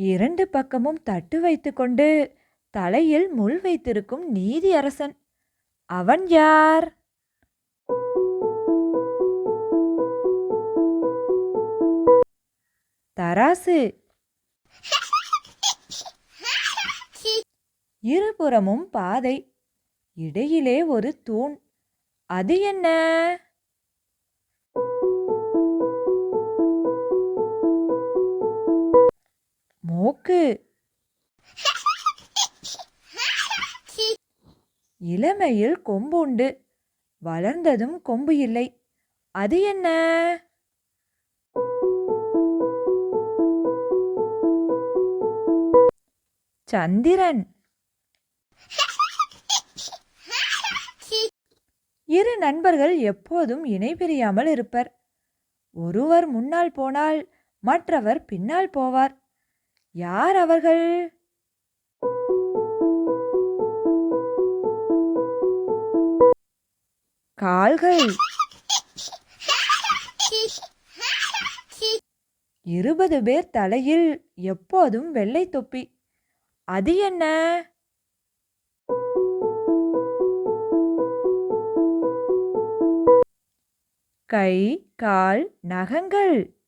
இரண்டு பக்கமும் தட்டு வைத்துக்கொண்டு தலையில் முள் வைத்திருக்கும் நீதி அரசன். அவன் யார்? தராசு. இருபுறமும் பாதை. இடையிலே ஒரு தூண். அது என்ன? மூக்கு இளமையில் கொம்பு உண்டு வளர்ந்ததும் கொம்பு இல்லை. அது என்ன? சந்திரன். இரு நண்பர்கள் எப்போதும் இணை பிரியாமல் இருப்பர். ஒருவர் முன்னால் போனால் மற்றவர் பின்னால் போவார். யார் அவர்கள்? கால்கள். இருபது பேர் தலையில் எப்போதும் வெள்ளை தொப்பி. அது என்ன? கை கால் நகங்கள்.